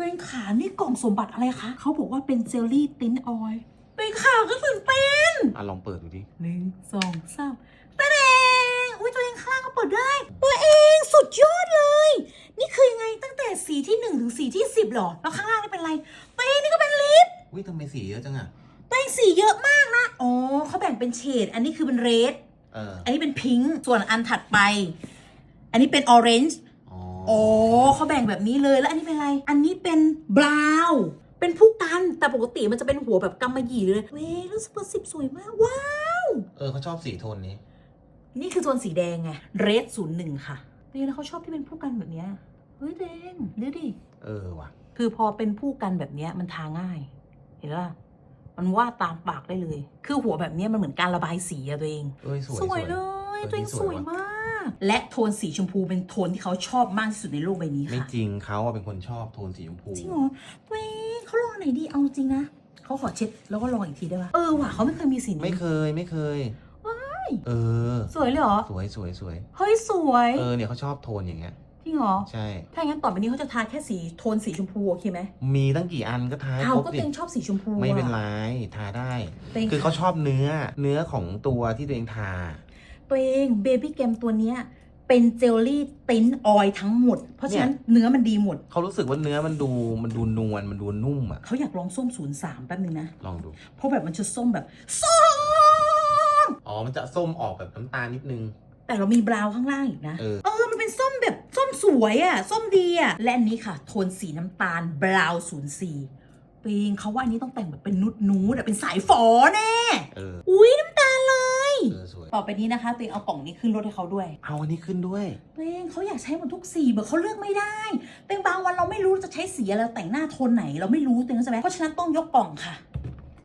ตัวเองขานี่กล่องสมบัติอะไรคะ เขาบอกว่าเป็นเจลลี่ติ้นออยล์ตัวเองขาก็ตื่นเต้นอะลองเปิดดูดิหนึ่งสองสามตาเองอุ้ยตัวเองข้างล่างก็เปิดได้ ตัวเองสุดยอดเลย นี่คือยังไงตั้งแต่สีที่หนึ่งถึงสีที่สิบหรอ แล้วข้างล่างนี่เป็นอะไร ตัวเองนี่ก็เป็นลิปอุ้ยทำไมสีเยอะจังอะตัวเองสีเยอะมากนะ อ๋อเขาแบ่งเป็นเฉด อันนี้คือเป็นเรดเอออันนี้เป็นพิงค์ ส่วนอันถัดไป อันนี้เป็นออเรนจ์ อ๋ออ๋อเขาแบ่งแบบนี้เลยแล้วอันนี้เป็นอะไร อันนี้เป็นบราวน์เป็นผู้กันแต่ปกติมันจะเป็นหัวแบบกำมะหยี่เลย เว้ยรู้สึกว่าสิบสวยมากว้าวเออเขาชอบสีโทนนี้ นี่คือโซนสีแดงไงเรดศูนย์หนึ่งค่ะนี่แล้วเขาชอบที่เป็นผู้กันแบบเนี้ยเฮ้ยแดงดูดิเออว่ะ คือพอเป็นผู้กันแบบเนี้ยมันทาง่าย เห็นปะมันวาดตามปากได้เลย คือหัวแบบเนี้ยมันเหมือนการระบายสีอะตัวเองเอ้ยสวยสวยเลยเออตัวเองนี่สสววยยว่ะมาก และโทนสีชมพูเป็นโทนที่เขาชอบมากที่สุดในโลกใบนี้ไม่ค่ะจริงเขาอะเป็นคนชอบโทนสีชมพู จริงเหรอตัวเองเขาลองอันไหนดีเอาจริงนะเขาขอเช็ดแล้วก็ลองอีกทีได้ปะเออว่ะเขาไม่เคยมีสีนี้ไม่เคยไม่เคย เออ สวยเลยเหรอสวยสวยสวย เฮ้ยสวย เออเนี่ยเขาชอบโทนอย่างเงี้ย จริงเหรอ ใช่ ถ้าอย่างนั้นต่อไปนี้เขาจะทาแค่สีโทนสีชมพูโอเคไหมมีตั้งกี่อันก็ทาให้เขาครบก็ดิเต็งชอบสีชมพูอะไม่เป็นไรทาได้ตัวเองคือเขาชอบเนื้อเนื้อของตัวที่ตัวเองทา ตัวเองเบบี้เกมตัวเนี้ยเป็นเจลลี่ติ้นออยล์ทั้งหมด เพราะฉะนั้นเนื้อมันดีหมด เขารู้สึกว่าเนื้อมันดูมันดูนวลมันดูนุ่มอะเขาอยากลองส้มศูนย์สามแป๊บนึงนะ ลองดู เพราะแบบมันจะส้มแบบส้ม อ๋อ มันจะส้มออกแบบน้ำตาลนิดนึง แต่เรามีบราวน์ข้างล่างอีกนะ เออ เออ มันเป็นส้มแบบส้มสวยอะส้มดีอะและอันนี้ค่ะ โทนสีน้ำตาลบราวน์ศูนย์สี่ปิงเขาว่าอันนี้ต้องแต่งแบบเป็นนุดนูดๆอะเป็นสายฝอแน่ เออ อุ้ยน้ำตาลเลย เออสวย ต่อไปนี้นะคะตัวเองเอากล่องนี้ขึ้นรถให้เขาด้วย เอาอันนี้ขึ้นด้วย ตัวเองเขาอยากใช้หมดทุกสีแบบเขาเลือกไม่ได้ตัวเองบางวันเราไม่รู้จะใช้สีอะไรเราแต่งหน้าโทนไหนเราไม่รู้ตัวเองเข้าใจไหมเพราะฉะนั้นต้องยกกล่องค่ะ